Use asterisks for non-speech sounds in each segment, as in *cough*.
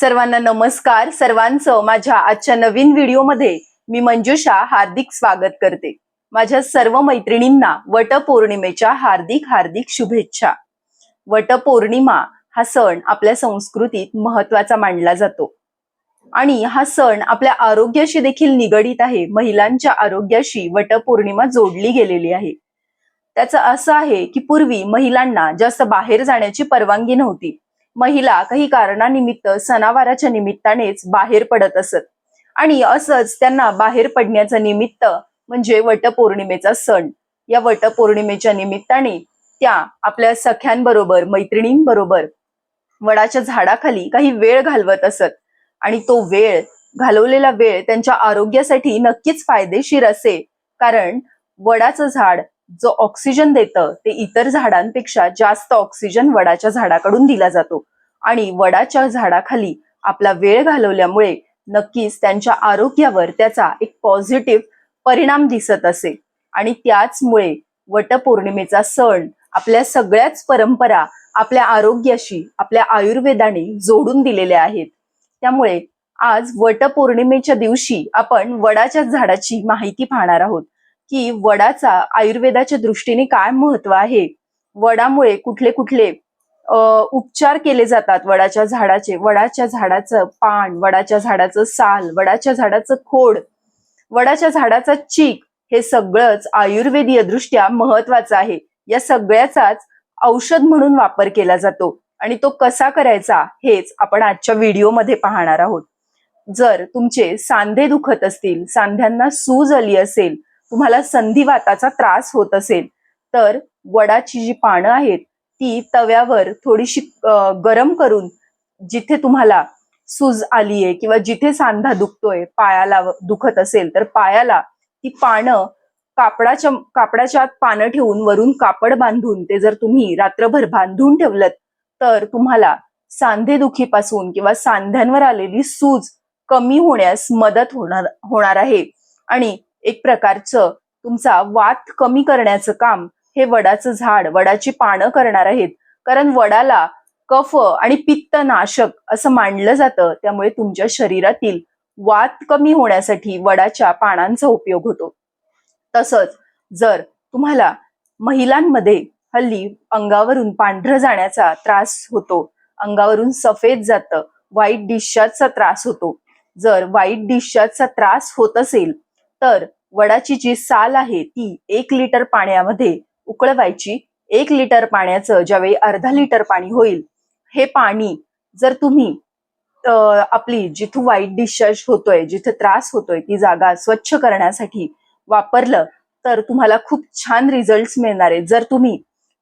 सर्वांना नमस्कार. सर्वांचं माझ्या आजच्या नवीन व्हिडिओमध्ये मी मंजुषा हार्दिक स्वागत करते. माझ्या सर्व मैत्रिणींना वटपौर्णिमेच्या हार्दिक हार्दिक शुभेच्छा. वटपौर्णिमा हा सण आपल्या संस्कृतीत महत्त्वाचा मानला जातो. आणि हा सण आपल्या आरोग्याशी देखील निगडीत आहे. महिलांच्या आरोग्याशी वटपौर्णिमा जोडली गेलेली आहे. त्याचं असं आहे की पूर्वी महिलांना जास्त बाहेर जाण्याची परवानगी नव्हती. महिला काही कारणानिमित्त सणावाराच्या निमित्तानेच बाहेर पडत असत. आणि असंच त्यांना बाहेर पडण्याचं निमित्त म्हणजे वटपौर्णिमेचा सण. या वटपौर्णिमेच्या निमित्ताने त्या आपल्या सख्यांबरोबर मैत्रिणींबरोबर वडाच्या झाडाखाली काही वेळ घालवत असत. आणि तो वेळ घालवलेला वेळ त्यांच्या आरोग्यासाठी नक्कीच फायदेशीर असे. कारण वडाचं झाड जो ऑक्सिजन देतं ते इतर झाडांपेक्षा जास्त ऑक्सिजन वडाच्या झाडाकडून दिला जातो. आणि वडाच्या झाडाखाली आपला वेळ घालवल्यामुळे नक्कीच त्यांच्या आरोग्यावर त्याचा एक पॉझिटिव्ह परिणाम दिसत असे. आणि त्याचमुळे वटपौर्णिमेचा सण आपल्या सगळ्याच परंपरा आपल्या आरोग्याशी आपल्या आयुर्वेदाने जोडून दिलेल्या आहेत. त्यामुळे आज वटपौर्णिमेच्या दिवशी आपण वडाच्या झाडाची माहिती पाहणार आहोत. की वडाचा आयुर्वेदाच्या दृष्टीने काय महत्त्व आहे? वडामुळे कुठले कुठले उपचार केले जातात वडाच्या झाडाचे? वडाच्या झाडाचं पान वडाच्या झाडाचं साल वडाच्या झाडाचं खोड वडाच्या झाडाचा चीक हे सगळंच आयुर्वेदीय दृष्ट्या महत्वाचं आहे. या सगळ्याचाच औषध म्हणून वापर केला जातो. आणि तो कसा करायचा हेच आपण आजच्या व्हिडिओमध्ये पाहणार आहोत. जर तुमचे सांधे दुखत असतील सांध्यांना सूज आली असेल तुम्हाला संधिवाताचा त्रास होत असेल तर वडाची जी पानं आहेत ती तव्यावर थोडीशी गरम करून जिथे तुम्हाला सूज आली आहे किंवा जिथे सांधा दुखतोय पायाला दुखत असेल तर पायाला ती पानं कापडाच्या कापडाच्या आत पानं ठेवून वरून कापड बांधून ते जर तुम्ही रात्रभर बांधून ठेवलं तर तुम्हाला सांधेदुखीपासून किंवा सांध्यांवर आलेली सूज कमी होण्यास मदत होणार होणार आहे. आणि एक प्रकारचं तुमचा वात कमी करण्याचं काम हे वडाचं झाड वडाची पानं करणार आहेत. कारण वडाला कफ आणि पित्त नाशक असं मानलं जातं त्यामुळे तुमच्या शरीरातील वात कमी होण्यासाठी वडाच्या पानांचा उपयोग होतो. तसंच जर तुम्हाला महिलांमध्ये हल्ली अंगावरून पांढरं जाण्याचा त्रास होतो अंगावरून सफेद जातं व्हाईट डिस्चार्जचा त्रास होतो. जर व्हाईट डिस्चार्जचा त्रास होत असेल तर वडाची जी साल आहे ती एक लिटर पाण्यामध्ये उकळवायची. एक लिटर पाण्याचं ज्यावेळी अर्धा लिटर पाणी होईल हे पाणी जर तुम्ही आपली जिथून वाईट डिस्चार्ज होतोय जिथे त्रास होतोय ती जागा स्वच्छ करण्यासाठी वापरलं तर तुम्हाला खूप छान रिझल्ट मिळणार आहेत जर तुम्ही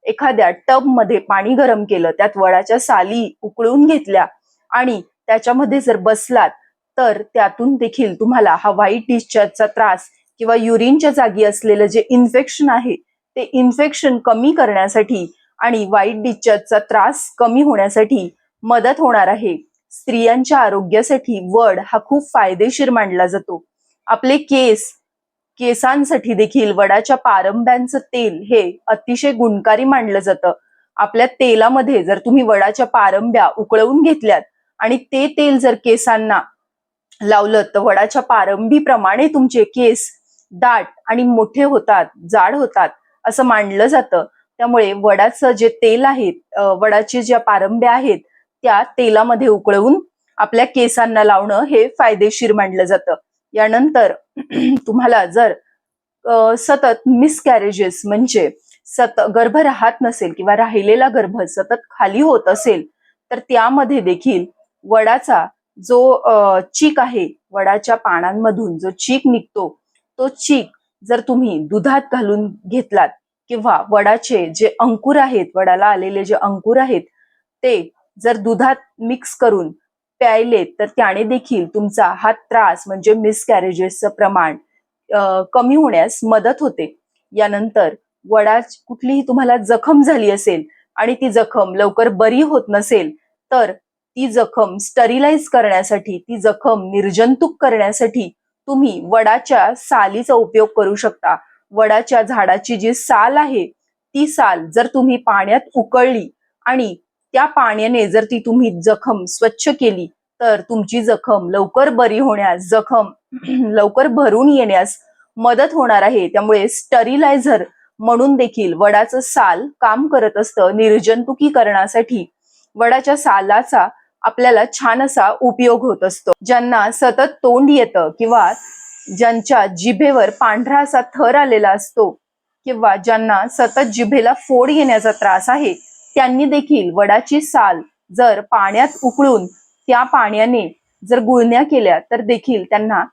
एखाद्या टबमध्ये पाणी गरम केलं त्यात वडाच्या साली उकळून घेतल्या आणि त्याच्यामध्ये जर बसलात तर त्यातून देखील तुम्हाला हा व्हाईट डिस्चार्जचा त्रास किंवा युरिनच्या जागी असलेलं जे इन्फेक्शन आहे ते इन्फेक्शन कमी करण्यासाठी आणि व्हाईट डिस्चार्जचा त्रास कमी होण्यासाठी मदत होणार आहे. स्त्रियांच्या आरोग्यासाठी वड हा खूप फायदेशीर मानला जातो. आपले केस केसांसाठी देखील वडाच्या पारंब्यांचं तेल हे अतिशय गुणकारी मानलं जातं. आपल्या तेलामध्ये जर तुम्ही वडाच्या पारंब्या उकळवून घेतल्यात आणि ते तेल जर केसांना लावलं तर वडाच्या पारंबीप्रमाणे तुमचे केस दाट आणि मोठे होतात जाड होतात असं मानलं जातं. त्यामुळे वडाचं जे तेल आहे वडाचे ज्या पारंब्या आहेत त्या तेलामध्ये उकळवून आपल्या केसांना लावणं हे फायदेशीर मानलं जातं. यानंतर *clears throat* तुम्हाला जर सतत मिसकॅरेजेस म्हणजे सत गर्भ राहत नसेल किंवा राहिलेला गर्भ सतत खाली होत असेल तर त्यामध्ये देखील वडाचा जो चीक आहे वडाच्या पानांमधून जो चीक निघतो तो चीक जर तुम्ही दुधात घालून घेतलात किंवा वडाचे जे अंकुर आहेत वडाला आलेले जे अंकुर आहेत ते जर दुधात मिक्स करून प्यायले तर त्याने देखील तुमचा हा त्रास म्हणजे मिसकॅरेजेसचं प्रमाण कमी होण्यास मदत होते. यानंतर वडा कुठलीही तुम्हाला जखम झाली असेल आणि ती जखम लवकर बरी होत नसेल तर ती जखम स्टरिलाइज करण्यासाठी ती जखम निर्जंतुक करण्यासाठी तुम्ही वडाच्या सालीचा उपयोग करू शकता. वडाच्या झाडाची जी साल आहे ती साल जर तुम्ही पाण्यात उकळली आणि त्या पाण्याने जर ती तुम्ही जखम स्वच्छ केली तर तुमची जखम लवकर बरी होण्यास जखम *clears throat* लवकर भरून येण्यास मदत होणार आहे. त्यामुळे स्टरिलायझर म्हणून देखील वडाचं साल काम करत असतं. निर्जंतुकीकरणासाठी वडाच्या सालाचा आपल्याला छान असा उपयोग होत असतो. ज्यांना सतत तोंड येतं किंवा ज्यांच्या जिभेवर पांढरा असा थर आलेला असतो किंवा ज्यांना सतत जिभेला फोड येण्याचा त्रास आहे त्यांनी देखील वडाची साल जर पाण्यात उकळून त्या पाण्याने जर गुळण्या केल्या तर देखील त्यांना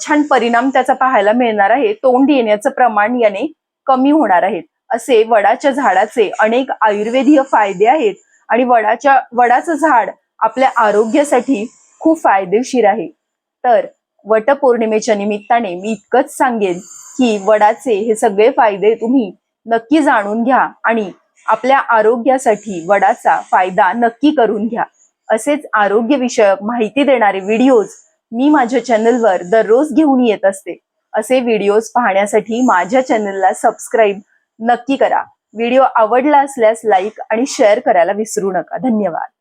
छान परिणाम त्याचा पाहायला मिळणार आहे. तोंड येण्याचं प्रमाण याने कमी होणार आहे. असे वडाच्या झाडाचे अनेक आयुर्वेदीय फायदे आहेत. आणि वडाच्या वडाचं झाड आपल्या आरोग्यासाठी खूप फायदेशीर आहे. तर वटपौर्णिमेच्या निमित्ताने मी इतकंच सांगेन की वडाचे हे सगळे फायदे तुम्ही नक्की जाणून घ्या आणि आपल्या आरोग्यासाठी वडाचा फायदा नक्की करून घ्या. असेच आरोग्यविषयक माहिती देणारे व्हिडिओज मी माझ्या चॅनलवर दररोज घेऊन येत असते. असे व्हिडिओज पाहण्यासाठी माझ्या चॅनलला सबस्क्राईब नक्की करा. व्हिडिओ आवडला असल्यास लाईक आणि शेअर करायला विसरू नका. धन्यवाद.